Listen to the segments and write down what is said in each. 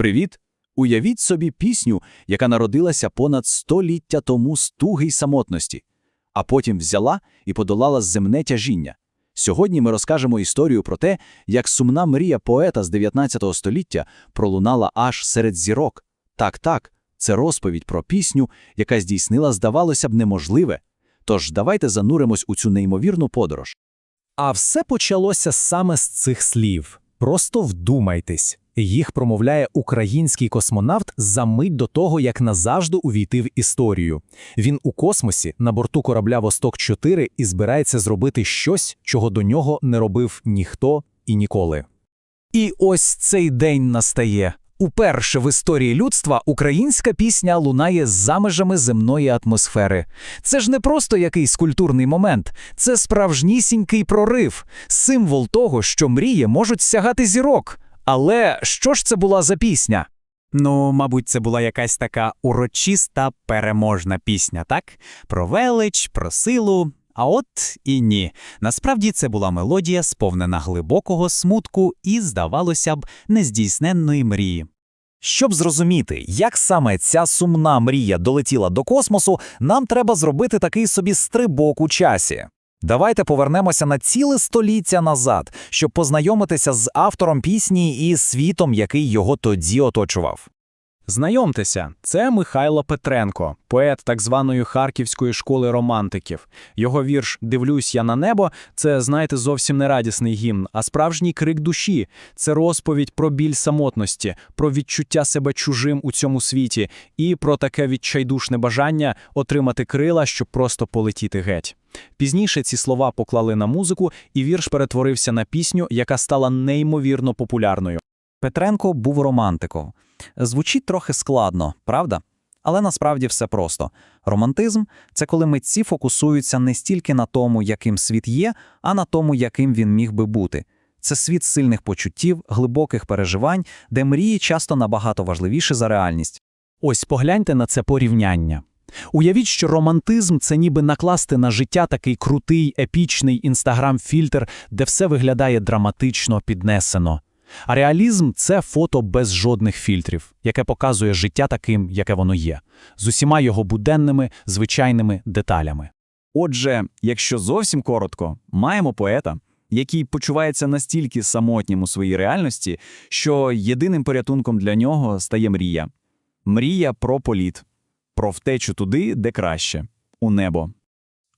Привіт! Уявіть собі пісню, яка народилася понад століття тому з туги й самотності, а потім взяла і подолала земне тяжіння. Сьогодні ми розкажемо історію про те, як сумна мрія поета з 19 століття пролунала аж серед зірок. Так-так, це розповідь про пісню, яка здійснила, здавалося б, неможливе. Тож давайте зануримось у цю неймовірну подорож. А все почалося саме з цих слів. Просто вдумайтесь. Їх промовляє український космонавт за мить до того, як назавжди увійти в історію. Він у космосі на борту корабля Восток-4 і збирається зробити щось, чого до нього не робив ніхто і ніколи. І ось цей день настає. Уперше в історії людства українська пісня лунає за межами земної атмосфери. Це ж не просто якийсь культурний момент, це справжнісінький прорив, символ того, що мрії можуть сягати зірок. Але що ж це була за пісня? Ну, мабуть, це була якась така урочиста переможна пісня, так? Про велич, про силу. А от і ні. Насправді це була мелодія, сповнена глибокого смутку і, здавалося б, нездійсненної мрії. Щоб зрозуміти, як саме ця сумна мрія долетіла до космосу, нам треба зробити такий собі стрибок у часі. Давайте повернемося на ціле століття назад, щоб познайомитися з автором пісні і світом, який його тоді оточував. Знайомтеся, це Михайло Петренко, поет так званої Харківської школи романтиків. Його вірш Дивлюсь я на небо це, знаєте, зовсім не радісний гімн, а справжній крик душі. Це розповідь про біль самотності, про відчуття себе чужим у цьому світі і про таке відчайдушне бажання отримати крила, щоб просто полетіти геть. Пізніше ці слова поклали на музику, і вірш перетворився на пісню, яка стала неймовірно популярною. Петренко був романтиком. Звучить трохи складно, правда? Але насправді все просто. Романтизм це коли митці фокусуються не стільки на тому, яким світ є, а на тому, яким він міг би бути. Це світ сильних почуттів, глибоких переживань, де мрії часто набагато важливіші за реальність. Ось погляньте на це порівняння. Уявіть, що романтизм це ніби накласти на життя такий крутий, епічний інстаграм-фільтр, де все виглядає драматично піднесено. А реалізм це фото без жодних фільтрів, яке показує життя таким, яке воно є, з усіма його буденними, звичайними деталями. Отже, якщо зовсім коротко, маємо поета, який почувається настільки самотнім у своїй реальності, що єдиним порятунком для нього стає мрія. Мрія про політ, про втечу туди, де краще, у небо.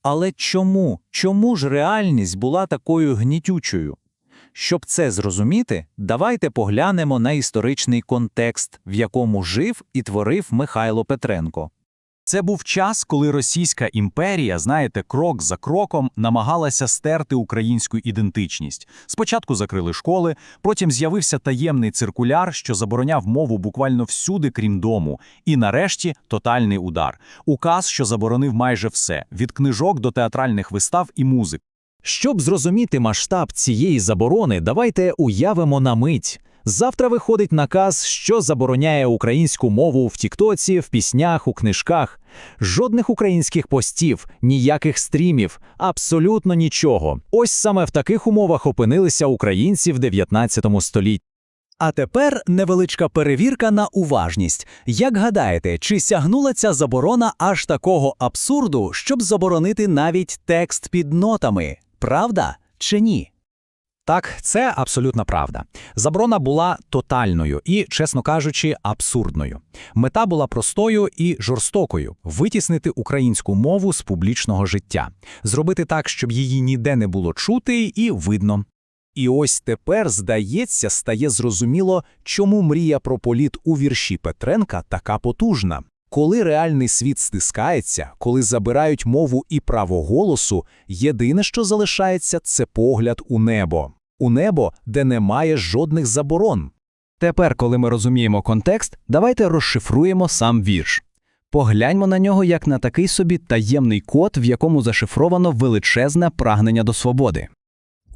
Але чому? Чому ж реальність була такою гнітючою? Щоб це зрозуміти, давайте поглянемо на історичний контекст, в якому жив і творив Михайло Петренко. Це був час, коли Російська імперія, знаєте, крок за кроком намагалася стерти українську ідентичність. Спочатку закрили школи, потім з'явився таємний циркуляр, що забороняв мову буквально всюди, крім дому. І нарешті тотальний удар. Указ, що заборонив майже все: від книжок до театральних вистав і музик. Щоб зрозуміти масштаб цієї заборони, давайте уявимо на мить. Завтра виходить наказ, що забороняє українську мову в Тіктоці, в піснях, у книжках. Жодних українських постів, ніяких стрімів, абсолютно нічого. Ось саме в таких умовах опинилися українці в 19 столітті. А тепер невеличка перевірка на уважність. Як гадаєте, чи сягнула ця заборона аж такого абсурду, щоб заборонити навіть текст під нотами? Правда чи ні? Так, це абсолютна правда. Заборона була тотальною і, чесно кажучи, абсурдною. Мета була простою і жорстокою витіснити українську мову з публічного життя, зробити так, щоб її ніде не було чути і видно. І ось тепер, здається, стає зрозуміло, чому мрія про політ у вірші Петренка така потужна. Коли реальний світ стискається, коли забирають мову і право голосу, єдине, що залишається, це погляд у небо. У небо, де немає жодних заборон. Тепер, коли ми розуміємо контекст, давайте розшифруємо сам вірш. Погляньмо на нього як на такий собі таємний код, в якому зашифровано величезне прагнення до свободи.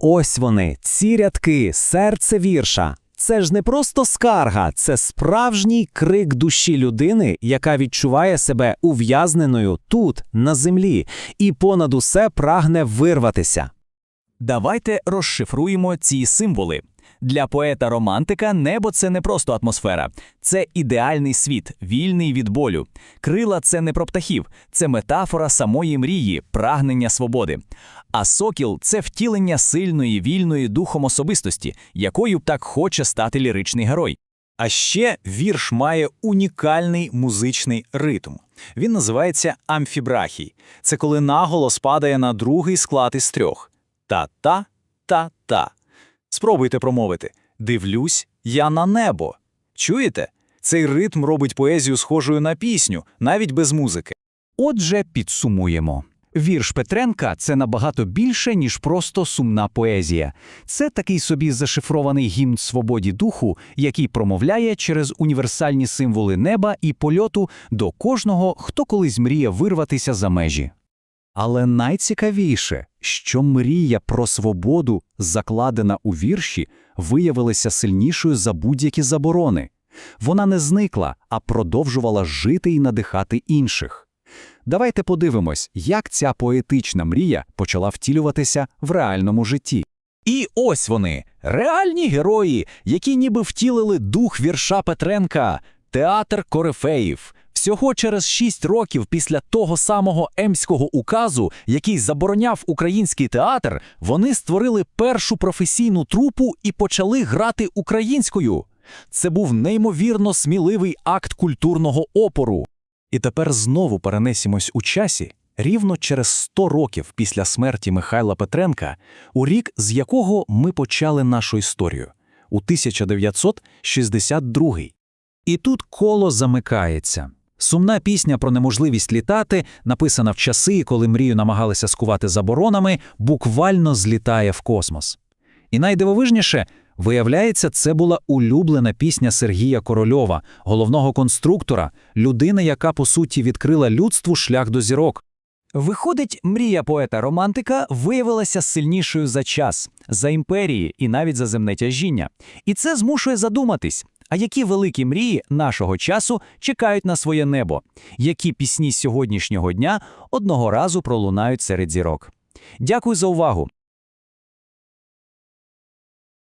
Ось вони, ці рядки, серце вірша. Це ж не просто скарга, це справжній крик душі людини, яка відчуває себе ув'язненою тут, на землі, і понад усе прагне вирватися. Давайте розшифруємо ці символи. Для поета-романтика небо це не просто атмосфера, це ідеальний світ, вільний від болю. Крила це не про птахів, це метафора самої мрії, прагнення свободи. А сокіл це втілення сильної, вільної духом особистості, якою б так хоче стати ліричний герой. А ще вірш має унікальний музичний ритм. Він називається амфібрахій. Це коли наголос падає на другий склад із трьох: та-та, та-та. Спробуйте промовити: Дивлюсь я на небо. Чуєте? Цей ритм робить поезію схожою на пісню, навіть без музики. Отже, підсумуємо. Вірш Петренка це набагато більше, ніж просто сумна поезія. Це такий собі зашифрований гімн свободі духу, який промовляє через універсальні символи неба і польоту до кожного, хто колись мріє вирватися за межі. Але найцікавіше, що мрія про свободу, закладена у вірші, виявилася сильнішою за будь-які заборони. Вона не зникла, а продовжувала жити і надихати інших. Давайте подивимось, як ця поетична мрія почала втілюватися в реальному житті. І ось вони, реальні герої, які ніби втілили дух вірша Петренка, театр Корифеїв. Всього через шість років після того самого емського указу, який забороняв український театр, вони створили першу професійну трупу і почали грати українською. Це був неймовірно сміливий акт культурного опору. І тепер знову перенесімось у часі, рівно через 100 років після смерті Михайла Петренка, у рік, з якого ми почали нашу історію, у 1962. І тут коло замикається. Сумна пісня про неможливість літати, написана в часи, коли мрію намагалися скувати заборонами, буквально злітає в космос. І найдивовижніше, виявляється, це була улюблена пісня Сергія Корольова, головного конструктора, людини, яка, по суті, відкрила людству шлях до зірок. Виходить, мрія поета-романтика виявилася сильнішою за час, за імперії і навіть за земне тяжіння. І це змушує задуматись, а які великі мрії нашого часу чекають на своє небо, які пісні сьогоднішнього дня одного разу пролунають серед зірок. Дякую за увагу.